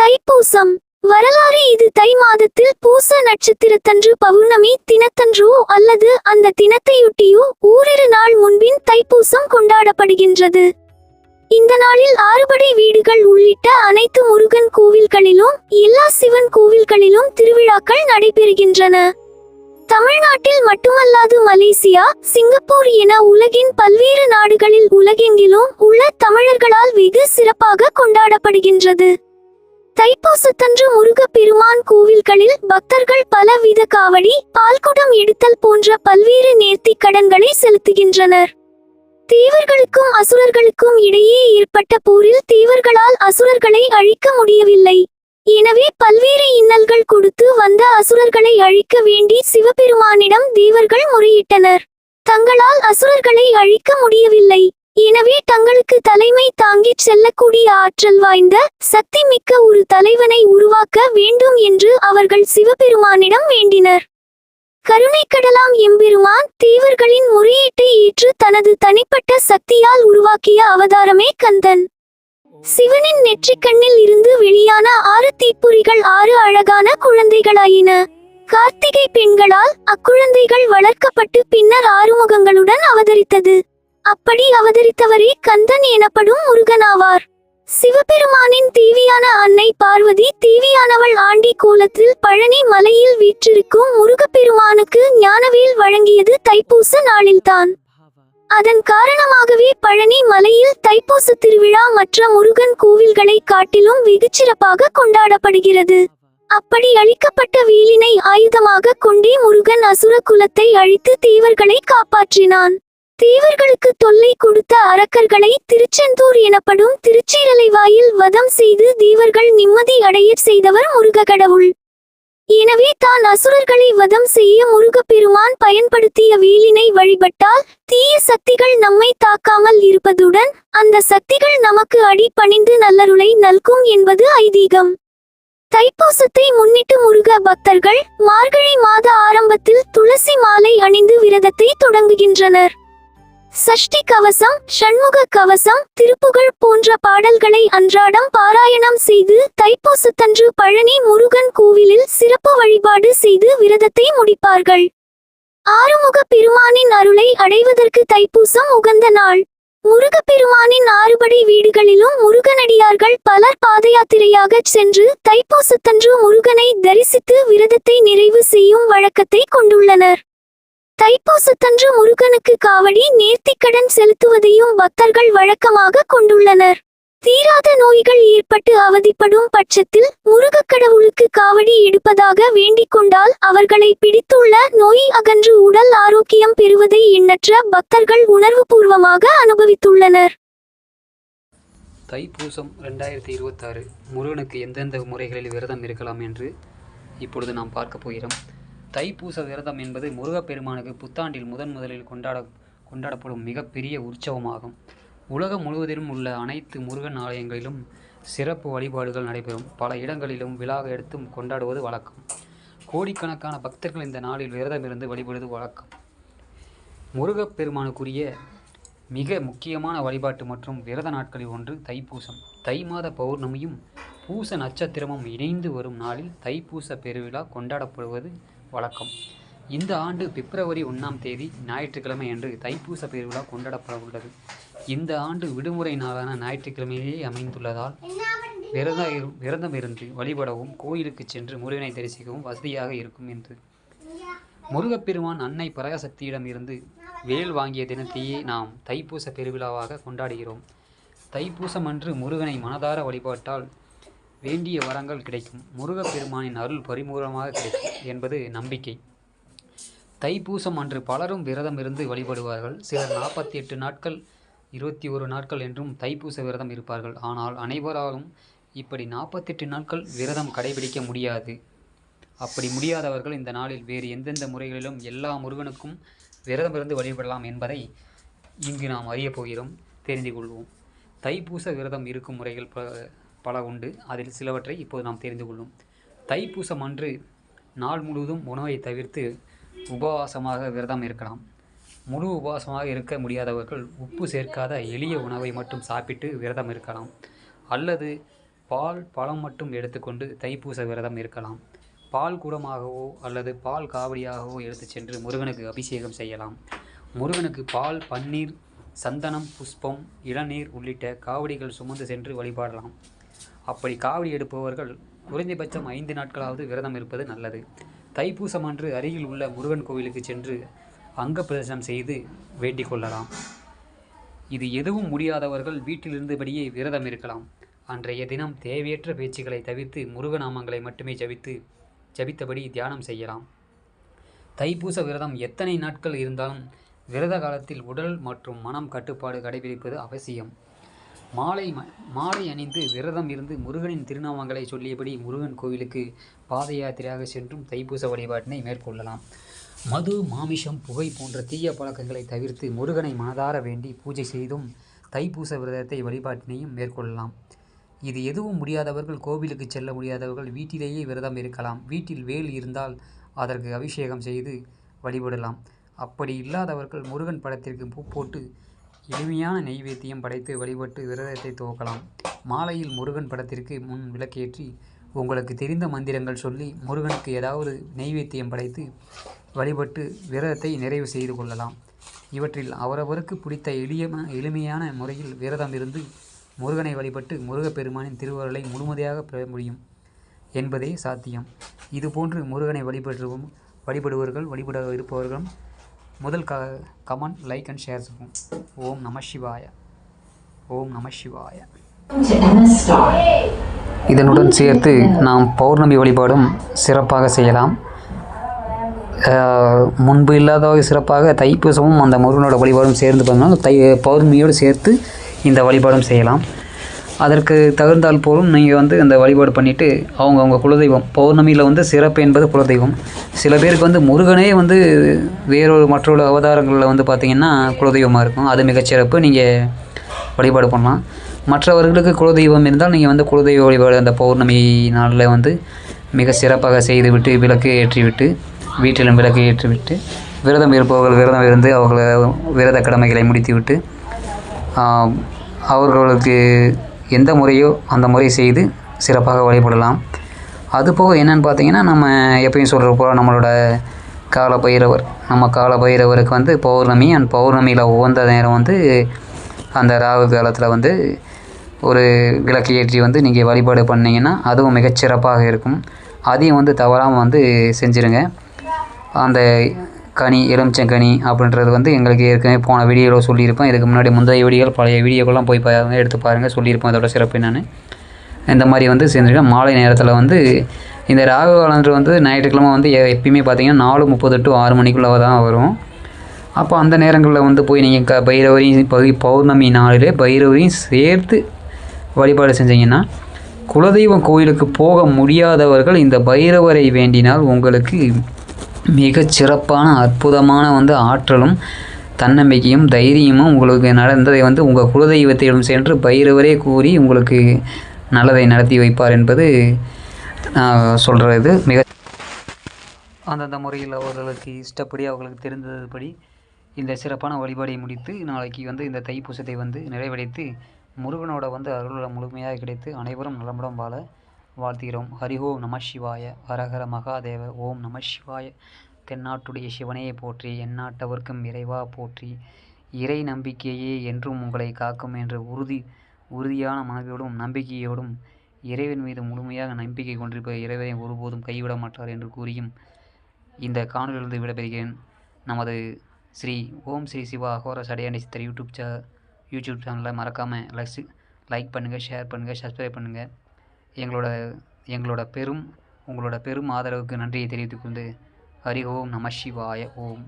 தைப்பூசம். வரலாறு இது. தை மாதத்தில் பூச நட்சத்திரத்தன்று பௌர்ணமி தினத்தன்றோ அல்லது அந்த தினத்தையொட்டியோ ஓரிரு நாள் முன்பின் தைப்பூசம் கொண்டாடப்படுகின்றது. இந்த நாளில் ஆறுபடை வீடுகள் உள்ளிட்ட அனைத்து முருகன் கோவில்களிலும் எல்லா சிவன் கோவில்களிலும் திருவிழாக்கள் நடைபெறுகின்றன. தமிழ்நாட்டில் மட்டுமல்லாது மலேசியா சிங்கப்பூர் என உலகின் பல்வேறு நாடுகளில் உலகெங்கிலும் உள்ள தமிழர்களால் வெகு சிறப்பாக கொண்டாடப்படுகின்றது. தைப்பூசத்தன்று முருகப் பெருமான் கோவில்களில் பக்தர்கள் பலவித காவடி பால்குடம் எடுத்தல் போன்ற பல்வேறு நேர்த்திக் கடன்களை செலுத்துகின்றனர். தேவர்களுக்கும் அசுரர்களுக்கும் இடையே ஏற்பட்ட போரில் தேவர்களால் அசுரர்களை அழிக்க முடியவில்லை. எனவே பல்வேறு இன்னல்கள் கொடுத்து வந்த அசுரர்களை அழிக்க வேண்டி சிவபெருமானிடம் தேவர்கள் முறையிட்டனர். தங்களால் அசுரர்களை அழிக்க முடியவில்லை. எனவே தங்களுக்கு தலைமை தாங்கிச் செல்லக்கூடிய ஆற்றல் வாய்ந்த சக்தி மிக்க ஒரு தலைவனை உருவாக்க வேண்டும் என்று அவர்கள் சிவபெருமானிடம் வேண்டினர். கருணைக்கடலாம் எம்பெருமான் தேவர்களின் முறையீட்டை ஏற்று தனது தனிப்பட்ட சக்தியால் உருவாக்கிய அவதாரமே கந்தன். சிவனின் நெற்றிக்கண்ணில் இருந்து வெளியான ஆறு தீப்பொறிகள் ஆறு அழகான குழந்தைகளாயின. கார்த்திகை பெண்களால் அக்குழந்தைகள் வளர்க்கப்பட்டு பின்னர் ஆறுமுகங்களுடன் அவதரித்தது. அப்படி அவதரித்தவரே கந்தன் எனப்படும் முருகனாவார். சிவபெருமானின் தீவியான அன்னை பார்வதி தீவியானவள் ஆண்டி கோலத்தில் பழனி மலையில் வீற்றிருக்கும் முருகப்பெருமானுக்கு ஞானவேல் வழங்கியது தைப்பூச நாளில்தான். அதன் காரணமாகவே பழனி மலையில் தைப்பூச திருவிழா மற்ற முருகன் கோவில்களை காட்டிலும் வெகுச்சிறப்பாக கொண்டாடப்படுகிறது. அப்படி அழிக்கப்பட்ட வேலினை ஆயுதமாக கொண்டே முருகன் அசுர குலத்தை அழித்து தேவர்களை காப்பாற்றினான். தேவர்களுக்கு தொல்லை கொடுத்த அரக்கர்களை திருச்செந்தூர் எனப்படும் திருச்சீரலைவாயில் வதம் செய்து தேவர்கள் நிம்மதி அடையச் செய்தவர் முருக கடவுள் எனவே தான் அசுரர்களை வதம் செய்ய முருகப்பெருமான் பயன்படுத்திய வேலினை வழிபட்டால் தீய சக்திகள் நம்மை தாக்காமல் இருப்பதுடன் அந்த சக்திகள் நமக்கு அடி பணிந்து நல்லருளை நல்கும் என்பது ஐதீகம். தைப்பூசத்தை முன்னிட்டு முருக பக்தர்கள் மார்கழி மாத ஆரம்பத்தில் துளசி மாலை அணிந்து விரதத்தை தொடங்குகின்றனர். சஷ்டி கவசம் ஷண்முக கவசம் திருப்புகழ் போன்ற பாடல்களை அன்றாடம் பாராயணம் செய்து தைப்பூசத்தன்று பழனி முருகன் கோவிலில் சிறப்பு வழிபாடு செய்து விரதத்தை முடிப்பார்கள். ஆறுமுக பெருமானின் அருளை அடைவதற்கு தைப்பூசம் உகந்த நாள். முருகப்பெருமானின் ஆறுபடை வீடுகளிலும் முருகனடியார்கள் பலர் பாதயாத்திரையாகச் சென்று தைப்பூசத்தன்று முருகனை தரிசித்து விரதத்தை நிறைவு செய்யும் வழக்கத்தை கொண்டுள்ளனர். தைப்பூசத்தன்று முருகனுக்கு காவடி நேர்த்திக்கடன் செலுத்துவதையும் பக்தர்கள் வழக்கமாக கொண்டுள்ளனர். தீராத நோய்கள் ஏற்பட்டு அவதிப்படும் பட்சத்தில் முருகக் கடவுளுக்கு காவடி எடுப்பதாக வேண்டிக் கொண்டால் அவர்களை பிடித்துள்ள நோய் அகன்று உடல் ஆரோக்கியம் பெறுவதை எண்ணற்ற பக்தர்கள் உணர்வுபூர்வமாக அனுபவித்துள்ளனர். தைப்பூசம் ரெண்டாயிரத்தி இருபத்தாறு முருகனுக்கு எந்தெந்த முறைகளில் விரதம் இருக்கலாம் என்று இப்பொழுது நாம் பார்க்க போகிறோம். தைப்பூச விரதம் என்பது முருகப்பெருமானுக்கு புத்தாண்டில் முதன் முதலில் கொண்டாட கொண்டாடப்படும் மிகப்பெரிய உற்சவமாகும். உலகம் முழுவதிலும் உள்ள அனைத்து முருகன் ஆலயங்களிலும் சிறப்பு வழிபாடுகள் நடைபெறும். பல இடங்களிலும் விழா எடுத்தும் கொண்டாடுவது வழக்கம். கோடிக்கணக்கான பக்தர்கள் இந்த நாளில் விரதம் இருந்து வழிபடுவது வழக்கம். முருகப்பெருமானுக்குரிய மிக முக்கியமான வழிபாட்டு மற்றும் விரத நாட்களில் ஒன்று தைப்பூசம். தை மாத பௌர்ணமியும் பூச நட்சத்திரமும் இணைந்து வரும் நாளில் தைப்பூச பெருவிழா கொண்டாடப்படுவது வழக்கம் இந்த ஆண்டு பிப்ரவரி ஒன்றாம் தேதி ஞாயிற்றுக்கிழமை அன்று தைப்பூச பெருவிழா கொண்டாடப்பட உள்ளது. இந்த ஆண்டு விடுமுறை நாளான ஞாயிற்றுக்கிழமையே அமைந்துள்ளதால் விரதம் இருந்து வழிபடவும் கோயிலுக்கு சென்று முருகனை தரிசிக்கவும் வசதியாக இருக்கும் என்று. முருகப்பெருமான் அன்னை பராசக்தியிடம் இருந்து வேல் வாங்கிய தினத்தையே நாம் தைப்பூச பெருவிழாவாக கொண்டாடுகிறோம். தைப்பூசம் அன்று முருகனை மனதார வழிபாட்டால் வேண்டிய வரங்கள் கிடைக்கும். முருகப்பெருமானின் அருள் பரிமூலமாக கிடைக்கும் என்பது நம்பிக்கை. தைப்பூசம் அன்று பலரும் விரதம் இருந்து வழிபடுவார்கள். சிலர் நாற்பத்தி எட்டு நாட்கள் இருபத்தி ஒரு நாட்கள் என்றும் தைப்பூச விரதம் இருப்பார்கள். ஆனால் அனைவராலும் இப்படி நாற்பத்தெட்டு நாட்கள் விரதம் கடைபிடிக்க முடியாது. அப்படி முடியாதவர்கள் இந்த நாளில் வேறு எந்தெந்த முறைகளிலும் எல்லா முருகனுக்கும் விரதம் இருந்து வழிபடலாம் என்பதை இங்கு நாம் அறியப் போகிறோம். தெரிந்து கொள்வோம். தைப்பூச விரதம் இருக்கும் முறைகள் ப பல உண்டு. அதில் சிலவற்றை இப்போது நாம் தெரிந்து கொள்ளும். தைப்பூசம் அன்று நாள் முழுவதும் உணவை தவிர்த்து உபவாசமாக விரதம் இருக்கலாம். முழு உபவாசமாக இருக்க முடியாதவர்கள் உப்பு சேர்க்காத எளிய உணவை மட்டும் சாப்பிட்டு விரதம் இருக்கலாம். அல்லது பால் பழம் மட்டும் எடுத்துக்கொண்டு தைப்பூச விரதம் இருக்கலாம். பால் குடமாகவோ அல்லது பால் காவடியாகவோ எடுத்துச் சென்று முருகனுக்கு அபிஷேகம் செய்யலாம். முருகனுக்கு பால் பன்னீர் சந்தனம் புஷ்பம் இளநீர் உள்ளிட்ட காவடிகள் சுமந்து சென்று வழிபாடலாம். அப்படி காவடி எடுப்பவர்கள் குறைந்தபட்சம் ஐந்து நாட்களாவது விரதம் இருப்பது நல்லது. தைப்பூசம் அன்று அருகில் உள்ள முருகன் கோவிலுக்கு சென்று அங்க பிரதர்சனம் செய்து வேண்டிக் கொள்ளலாம். இது எதுவும் முடியாதவர்கள் வீட்டிலிருந்தபடியே விரதம் இருக்கலாம். அன்றைய தினம் தேவையற்ற பேச்சுக்களை தவிர்த்து முருகநாமங்களை மட்டுமே ஜபித்து ஜபித்தபடி தியானம் செய்யலாம். தைப்பூச விரதம் எத்தனை நாட்கள் இருந்தாலும் விரத காலத்தில் உடல் மற்றும் மனம் கட்டுப்பாடு கடைபிடிப்பது அவசியம். மாலை மாலை அணிந்து விரதம் இருந்து முருகனின் திருநாமங்களை சொல்லியபடி முருகன் கோவிலுக்கு பாத யாத்திரையாக சென்றும் தைப்பூச வழிபாட்டினை மேற்கொள்ளலாம். மது மாமிசம் புகை போன்ற தீய பழக்கங்களை தவிர்த்து முருகனை மனதார வேண்டி பூஜை செய்தும் தைப்பூச விரதத்தை வழிபாட்டினையும் மேற்கொள்ளலாம். இது எதுவும் முடியாதவர்கள் கோவிலுக்கு செல்ல முடியாதவர்கள் வீட்டிலேயே விரதம் இருக்கலாம். வீட்டில் வேல் இருந்தால் அதற்கு அபிஷேகம் செய்து வழிபடலாம். அப்படி இல்லாதவர்கள் முருகன் படத்திற்கு பூ போட்டு எளிமையான நெய்வேத்தியம் படைத்து வழிபட்டு விரதத்தை துவக்கலாம். மாலையில் முருகன் படத்திற்கு முன் விளக்கேற்றி உங்களுக்கு தெரிந்த மந்திரங்கள் சொல்லி முருகனுக்கு ஏதாவது நெய்வேத்தியம் படைத்து வழிபட்டு விரதத்தை நிறைவு செய்து கொள்ளலாம். இவற்றில் அவரவருக்கு பிடித்த எளிய எளிமையான முறையில் விரதம் இருந்து முருகனை வழிபட்டு முருகப்பெருமானின் திருவருளை முழுமதியாக பெற முடியும் என்பதே சாத்தியம். இதுபோன்று முருகனை வழிபடுவோம் வழிபடுவர்கள் வழிபட இருப்பவர்களும் முதல் க கமெண்ட் லைக் அண்ட் ஷேர் செய்வோம். ஓம் நம சிவாய. ஓம் நம சிவாய. இதனுடன் சேர்த்து நாம் பௌர்ணமி வழிபாடும் சிறப்பாக செய்யலாம். முன்பு இல்லாத சிறப்பாக தைப்பூசமும் அந்த முருகனோட வழிபாடும் சேர்ந்து பண்ணால் தை பௌர்ணமியோடு சேர்த்து இந்த வழிபாடும் செய்யலாம். அதற்கு தகுந்தால் போலும் நீங்கள் வந்து அந்த வழிபாடு பண்ணிவிட்டு அவங்கவுங்க குலதெய்வம் பௌர்ணமியில் வந்து சிறப்பு என்பது குலதெய்வம். சில பேருக்கு வந்து முருகனே வந்து வேறொரு மற்றொரு அவதாரங்களில் வந்து பார்த்திங்கன்னா குலதெய்வமாக இருக்கும். அது மிகச்சிறப்பு நீங்கள் வழிபாடு பண்ணலாம். மற்றவர்களுக்கு குலதெய்வம் இருந்தால் நீங்கள் வந்து குலதெய்வ வழிபாடு அந்த பௌர்ணமி நாளில் வந்து மிக சிறப்பாக செய்துவிட்டு விளக்கு ஏற்றிவிட்டு வீட்டிலும் விளக்கு ஏற்றிவிட்டு விரதம் இருப்பவர்கள் விரதம் இருந்து அவர்களை விரத கடமைகளை முடித்துவிட்டு அவர்களுக்கு எந்த முறையோ அந்த முறை செய்து சிறப்பாக வழிபடலாம். அதுபோக என்னென்னு பார்த்தீங்கன்னா நம்ம எப்பயும் சொல்கிற போல் நம்மளோட கால பைரவர் நம்ம கால பைரவருக்கு வந்து பௌர்ணமி அண்ட் பௌர்ணமியில் உகந்த நேரம் வந்து அந்த ராகு காலத்தில் வந்து ஒரு விளக்கு ஏற்றி வந்து நீங்கள் வழிபாடு பண்ணிங்கன்னா அதுவும் மிகச்சிறப்பாக இருக்கும். அதையும் வந்து தவறாமல் வந்து செஞ்சுருங்க. அந்த கனி எலுமிச்சங்கனி அப்படின்றது வந்து எங்களுக்கு ஏற்கனவே போன வீடியோவில் சொல்லியிருப்பேன். இதுக்கு முன்னாடி முந்தைய வீடியோகள் பழைய வீடியோக்கெல்லாம் போய் பாருங்க எடுத்து பாருங்கள் சொல்லியிருப்பேன். அதோட சிறப்பு என்னென்னு. இந்த மாதிரி வந்து செஞ்சுருக்கேன். மாலை நேரத்தில் வந்து இந்த ராகு காலன்று வந்து ஞாயிற்றுக்கிழமை வந்து எ- எப்பயுமே பார்த்திங்கன்னா நாலு முப்பது டு ஆறு மணிக்குள்ளே தான் வரும். அப்போ அந்த நேரங்களில் வந்து போய் நீங்கள் க பைரவரையும் பகு பௌர்ணமி நாளிலே பைரவரையும் சேர்த்து வழிபாடு செஞ்சீங்கன்னா குலதெய்வம் கோயிலுக்கு போக முடியாதவர்கள் இந்த பைரவரை வேண்டினால் உங்களுக்கு மிகச் சிறப்பான அற்புதமான வந்து ஆற்றலும் தன்னம்பிக்கையும் தைரியமும் உங்களுக்கு நடந்ததை வந்து உங்கள் குலதெய்வத்திடம் சென்று பைரவரே கூறி உங்களுக்கு நல்லதை நடத்தி வைப்பார் என்பது நான் சொல்கிறது மிக அந்தந்த முறையில் அவர்களுக்கு இஷ்டப்படி அவர்களுக்கு தெரிந்ததுபடி இந்த சிறப்பான வழிபாடை முடித்து நாளைக்கு வந்து இந்த தைப்பூசத்தை வந்து நிறைவடைத்து முருகனோட வந்து அருளோட முழுமையாக கிடைத்து அனைவரும் நலமுடன் வாழ வாழ்த்துகிறோம். ஹரி ஓம் நம சிவாய. ஹரஹர மகாதேவ. ஓம் நம சிவாய. தென்னாட்டுடைய சிவனையை போற்றி எந்நாட்டவர்க்கும் இறைவா போற்றி. இறை நம்பிக்கையே என்றும் உங்களை காக்கும் என்ற உறுதி உறுதியான மனதோடும் நம்பிக்கையோடும் இறைவன் மீது முழுமையாக நம்பிக்கை கொண்டிருப்ப இறைவனை ஒருபோதும் கைவிட மாட்டார் என்று கூறியும் இந்த காணொலியிலிருந்து விடைபெறுகிறேன். நமது ஸ்ரீ ஓம் ஸ்ரீ சிவா அகோர சடையாண்டி சித்தர் யூடியூப் சே யூடியூப் சேனலை மறக்காமல் லைக் லைக் பண்ணுங்கள் ஷேர் பண்ணுங்கள் சப்ஸ்கிரைப் பண்ணுங்கள் எங்களோட எங்களோட பெரும் உங்களோட பெரும் ஆதரவுக்கு நன்றியை தெரிவித்துக்கொண்டு ஹரி ஓம் நம சிவாய ஓம்.